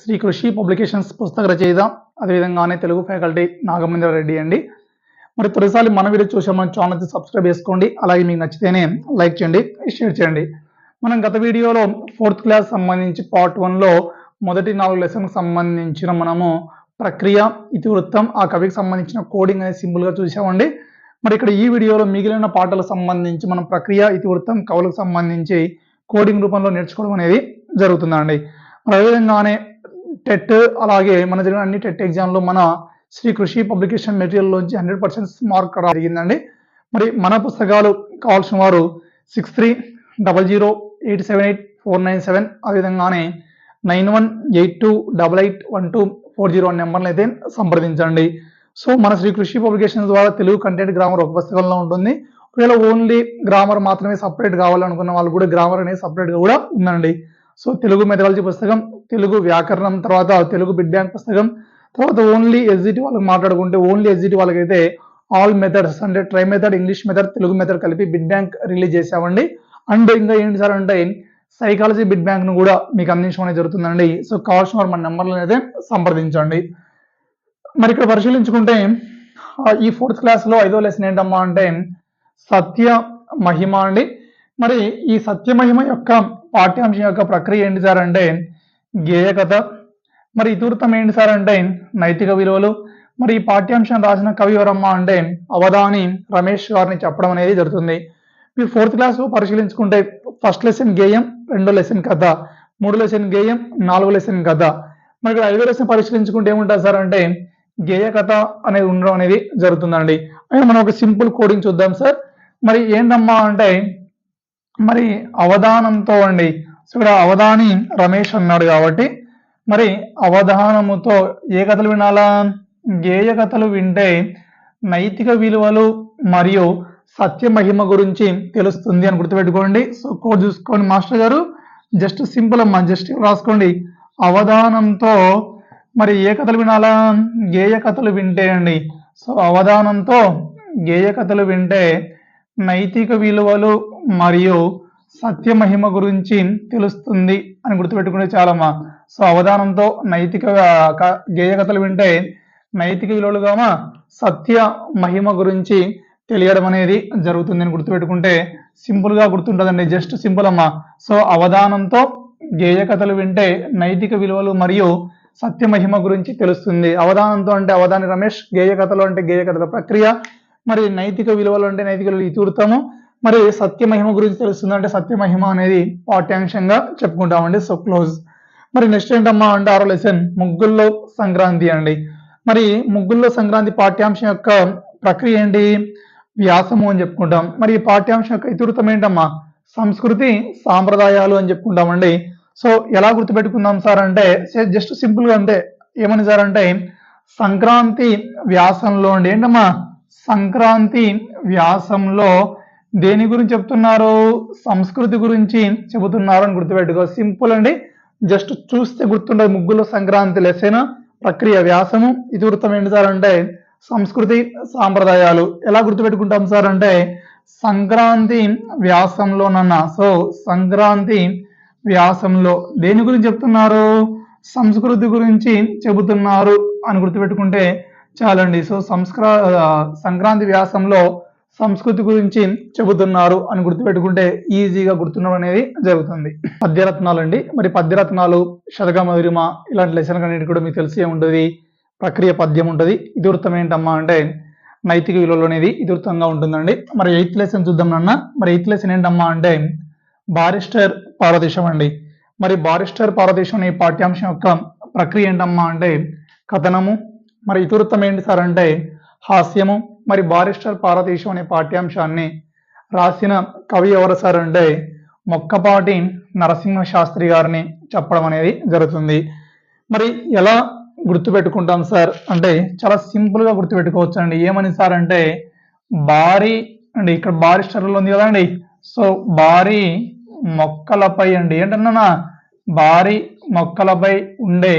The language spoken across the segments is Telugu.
శ్రీ కృషి పబ్లికేషన్స్ పుస్తక రచయిత అదేవిధంగానే తెలుగు ఫ్యాకల్టీ నాగమేంద్ర రెడ్డి అండి. మరి తొలిసారి మన వీడియో చూసే మన సబ్స్క్రైబ్ చేసుకోండి. అలాగే మీకు నచ్చితేనే లైక్ చేయండి షేర్ చేయండి. మనం గత వీడియోలో ఫోర్త్ క్లాస్ సంబంధించి పార్ట్ వన్లో మొదటి నాలుగు లెసన్కి సంబంధించిన మనము ప్రక్రియ ఇతివృత్తం ఆ కవికి సంబంధించిన కోడింగ్ అనేది సింపుల్గా చూసామండి. మరి ఇక్కడ ఈ వీడియోలో మిగిలిన పాటలకు సంబంధించి మనం ప్రక్రియ ఇతివృత్తం కవులకు సంబంధించి కోడింగ్ రూపంలో నేర్చుకోవడం అనేది జరుగుతుందండి. మరి అదేవిధంగానే టెట్ అలాగే మన జరిగిన అన్ని టెట్ ఎగ్జామ్లో మన శ్రీ కృషి పబ్లికేషన్ మెటీరియల్లోంచి హండ్రెడ్ పర్సెంట్ మార్క్ జరిగిందండి. మరి మన పుస్తకాలు కావాల్సిన వారు six three double zero eight seven eight four nine seven అదేవిధంగానే nine one eight two double eight one two four zero one నెంబర్ని అయితే సంప్రదించండి. సో మన శ్రీ కృషి పబ్లికేషన్ ద్వారా తెలుగు కంటెంట్ గ్రామర్ ఒక పుస్తకంలో ఉంటుంది. ఒకవేళ ఓన్లీ గ్రామర్ మాత్రమే సపరేట్ కావాలనుకున్న వాళ్ళు కూడా గ్రామర్ అనేది సపరేట్గా కూడా ఉందండి. సో తెలుగు మెథడాలజీ పుస్తకం తెలుగు వ్యాకరణం తర్వాత తెలుగు బిడ్ బ్యాంక్ పుస్తకం తర్వాత ఓన్లీ ఎస్జిటి వాళ్ళకి మాట్లాడుకుంటే ఓన్లీ ఎస్జిటి వాళ్ళకైతే ఆల్ మెథడ్స్ అంటే tri method English method Telugu method కలిపి బిడ్ బ్యాంక్ రిలీజ్ చేసామండి అండ్ ఇంకా ఏంటి సార్ అంటే సైకాలజీ బిడ్ బ్యాంక్ను కూడా మీకు అందించడం అనేది జరుగుతుందండి. సో కావాల్సిన వారు మన నెంబర్లను అయితే సంప్రదించండి. మరి ఇక్కడ పరిశీలించుకుంటే ఈ ఫోర్త్ క్లాస్లో ఐదో లెసన్ ఏంటమ్మా అంటే సత్య మహిమ అండి. మరి ఈ సత్య మహిమ యొక్క పాఠ్యాంశం యొక్క ప్రక్రియ ఏంటి సార్ అంటే గేయ కథ మరి ఇతివృత్తం ఏంటి సార్ అంటే నైతిక విలువలు మరి ఈ పాఠ్యాంశం రాసిన కవి ఎవరమ్మా అంటే అవధాని రమేష్ గారిని చెప్పడం అనేది జరుగుతుంది. మీరు ఫోర్త్ క్లాస్ పరిశీలించుకుంటే ఫస్ట్ లెసన్ గేయం రెండో లెసన్ కథ మూడు లెసన్ గేయం నాలుగో లెసన్ కథ. మరి ఇక్కడ ఐదో లెసన్ పరిశీలించుకుంటే ఏముంటుంది సార్ అంటే గేయ కథ అనేది ఉండడం అనేది జరుగుతుందండి. అయితే మనం ఒక సింపుల్ కోడింగ్ చూద్దాం సార్. మరి ఏంటమ్మా అంటే మరి అవధానంతో అండి. సో ఇక్కడ అవధాని రమేష్ అన్నాడు కాబట్టి మరి అవధానముతో ఏ కథలు వినాలా? గేయ కథలు వింటే నైతిక విలువలు మరియు సత్య మహిమ గురించి తెలుస్తుంది అని గుర్తుపెట్టుకోండి. సో కోడ్ చూసుకోండి మాస్టర్ గారు. జస్ట్ సింపుల్ అమ్మా జస్ట్ రాసుకోండి. అవధానంతో మరి ఏ కథలు వినాలా? గేయ కథలు వింటే అండి. సో అవధానంతో గేయ కథలు వింటే నైతిక విలువలు మరియు సత్య మహిమ గురించి తెలుస్తుంది అని గుర్తుపెట్టుకుంటే చాలమ్మా. సో అవధానంతో నైతిక గేయకథలు వింటే నైతిక విలువలుగామా సత్య మహిమ గురించి తెలియడం అనేది జరుగుతుంది అని గుర్తుపెట్టుకుంటే సింపుల్గా గుర్తుంటుందండి. జస్ట్ సింపుల్ అమ్మా. సో అవధానంతో గేయ కథలు వింటే నైతిక విలువలు మరియు సత్య మహిమ గురించి తెలుస్తుంది. అవధానంతో అంటే అవధాని రమేష్ గేయ కథలు అంటే గేయ కథల ప్రక్రియ మరి నైతిక విలువలు అంటే నైతిక విలువలు ఇతివృత్తము మరి సత్య మహిమ గురించి తెలుస్తుంది అంటే సత్య మహిమ అనేది పాఠ్యాంశంగా చెప్పుకుంటామండి. సో క్లోజ్ మరి నెక్స్ట్ ఏంటమ్మా అంటే ఆరో లెసన్ ముగ్గుల్లో సంక్రాంతి అండి. మరి ముగ్గుల్లో సంక్రాంతి పాఠ్యాంశం యొక్క ప్రక్రియ ఏంటి? వ్యాసము అని చెప్పుకుంటాం. మరి ఈ పాఠ్యాంశం యొక్క ఇతివృత్తం ఏంటమ్మా? సంస్కృతి సాంప్రదాయాలు అని చెప్పుకుంటామండి. సో ఎలా గుర్తుపెట్టుకుందాం సార్ అంటే జస్ట్ సింపుల్గా అంతే ఏమని సార్ అంటే సంక్రాంతి వ్యాసంలో అండి. ఏంటమ్మా? సంక్రాంతి వ్యాసంలో దేని గురించి చెప్తున్నారు? సంస్కృతి గురించి చెబుతున్నారు అని గుర్తుపెట్టుకో. సింపుల్ అండి. జస్ట్ చూస్తే గుర్తుండదు ముగ్గులో సంక్రాంతి లెసన్ ప్రక్రియ వ్యాసము. ఇతివృత్తం ఏంటి సార్ అంటే సంస్కృతి సాంప్రదాయాలు. ఎలా గుర్తుపెట్టుకుంటాం సార్ అంటే సంక్రాంతి వ్యాసంలోనన్న సో సంక్రాంతి వ్యాసంలో దేని గురించి చెప్తున్నారు? సంస్కృతి గురించి చెబుతున్నారు అని గుర్తుపెట్టుకుంటే చాలండి. సో సంస్కృ సంక్రాంతి వ్యాసంలో సంస్కృతి గురించి చెబుతున్నారు అని గుర్తుపెట్టుకుంటే ఈజీగా గుర్తుండడం అనేది జరుగుతుంది. పద్యరత్నాలు అండి మరి పద్యరత్నాలు శతక మధురిమ ఇలాంటి లెసన్ అన్నిటి కూడా మీకు తెలిసే ఉంటుంది. ప్రక్రియ పద్యం ఉంటుంది. ఇతివృత్తం ఏంటమ్మా అంటే నైతిక విలువలు అనేది ఇతివృత్తంగా ఉంటుందండి. మరి ఎయిత్ లెసన్ చూద్దాం నాన్న. మరి ఎయిత్ లెసన్ ఏంటమ్మా అంటే బారిస్టర్ పారదేశం అండి. మరి బారిస్టర్ పారదేశం అనే పాఠ్యాంశం యొక్క ప్రక్రియ ఏంటమ్మా అంటే కథనము మరి ఇతివృత్తం ఏంటి సార్ అంటే హాస్యము మరి బారిస్టర్ పారదేశం అనే పాఠ్యాంశాన్ని రాసిన కవి ఎవరు సార్ అంటే మొక్కపాటి నరసింహ శాస్త్రి గారిని చెప్పడం అనేది జరుగుతుంది. మరి ఎలా గుర్తుపెట్టుకుంటాం సార్ అంటే చాలా సింపుల్గా గుర్తుపెట్టుకోవచ్చు అండి. ఏమని సార్ అంటే భారీ అండి ఇక్కడ బారిస్టర్లో ఉంది కదండి సో భారీ మొక్కలపై అండి. ఏంటన్నా భారీ మొక్కలపై ఉండే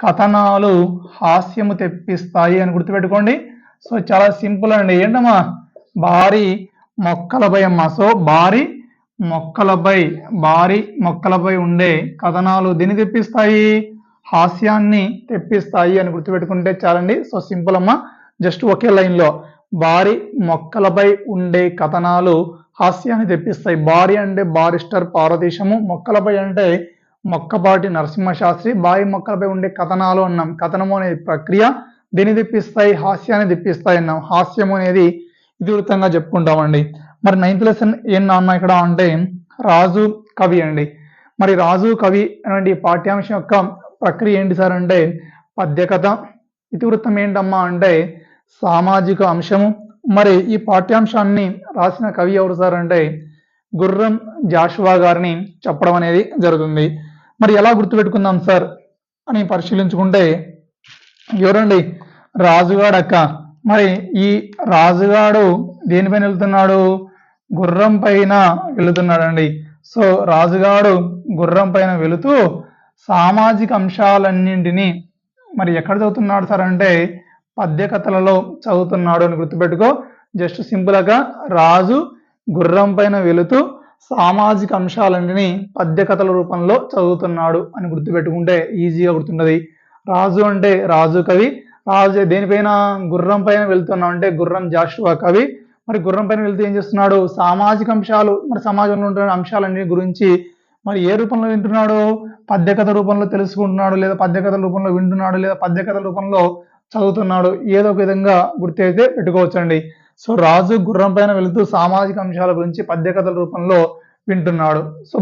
కథనాలు హాస్యము తెప్పిస్తాయి అని గుర్తుపెట్టుకోండి. సో చాలా సింపుల్ అండి. ఏంటమ్మా? భారీ మొక్కలపై అమ్మా. సో భారీ మొక్కలపై భారీ మొక్కలపై ఉండే కథనాలు దీన్ని తెప్పిస్తాయి? హాస్యాన్ని తెప్పిస్తాయి అని గుర్తుపెట్టుకుంటే చాలండి. సో సింపుల్ అమ్మా. జస్ట్ ఒకే లైన్లో. భారీ మొక్కలపై ఉండే కథనాలు హాస్యాన్ని తెప్పిస్తాయి. భారీ అంటే బారిస్టర్ పార్వతీశము మొక్కలపై అంటే మొక్కపాటి నరసింహశాస్త్రి బావి మొక్కలపై ఉండే కథనాలు అన్నాం. కథనము అనే ప్రక్రియ దీన్ని తెప్పిస్తాయి హాస్యాన్ని తెప్పిస్తాయి అన్నాం. హాస్యం అనేది ఇతివృత్తంగా చెప్పుకుంటామండి. మరి నైన్త్ లెసన్ ఏం నాన్న ఇక్కడ అంటే రాజు కవి అండి. మరి రాజు కవి అనేటువంటి పాఠ్యాంశం యొక్క ప్రక్రియ ఏంటి సార్ అంటే పద్యకథ. ఇతివృత్తం ఏంటమ్మా అంటే సామాజిక అంశము. మరి ఈ పాఠ్యాంశాన్ని రాసిన కవి ఎవరు సార్ అంటే గుర్రం జాషువా గారిని చెప్పడం అనేది జరుగుతుంది. మరి ఎలా గుర్తుపెట్టుకుందాం సార్ అని పరిశీలించుకుంటే ఎవరండి? రాజుగాడు అక్క. మరి ఈ రాజుగాడు దేనిపైన వెళ్తున్నాడు? గుర్రం పైన వెళుతున్నాడండి. సో రాజుగాడు గుర్రం పైన వెళుతూ సామాజిక అంశాలన్నింటినీ మరి ఎక్కడ చదువుతున్నాడు సార్ అంటే పద్యకథలలో చదువుతున్నాడు అని గుర్తుపెట్టుకో. జస్ట్ సింపుల్గా రాజు గుర్రం పైన వెళుతూ సామాజిక అంశాలన్నింటినీ పద్య కథల రూపంలో చదువుతున్నాడు అని గుర్తుపెట్టుకుంటే ఈజీగా గుర్తుంటది. రాజు అంటే రాజు కవి. రాజు దేనిపైన గుర్రం పైన వెళ్తున్నాం అంటే గుర్రం జాషువా కవి. మరి గుర్రం పైన వెళ్తే ఏం చేస్తున్నాడు? సామాజిక అంశాలు మరి సమాజంలో ఉంటున్న అంశాలన్నీ గురించి మరి ఏ రూపంలో వింటున్నాడు? పద్యకథ రూపంలో తెలుసుకుంటున్నాడు లేదా పద్యకథ రూపంలో వింటున్నాడు లేదా పద్యకథ రూపంలో చదువుతున్నాడు? ఏదో ఒక విధంగా గుర్తయితే పెట్టుకోవచ్చండి. సో రాజు గుర్రం పైన వెళుతూ సామాజిక అంశాల గురించి పద్యకథల రూపంలో వింటున్నాడు. సో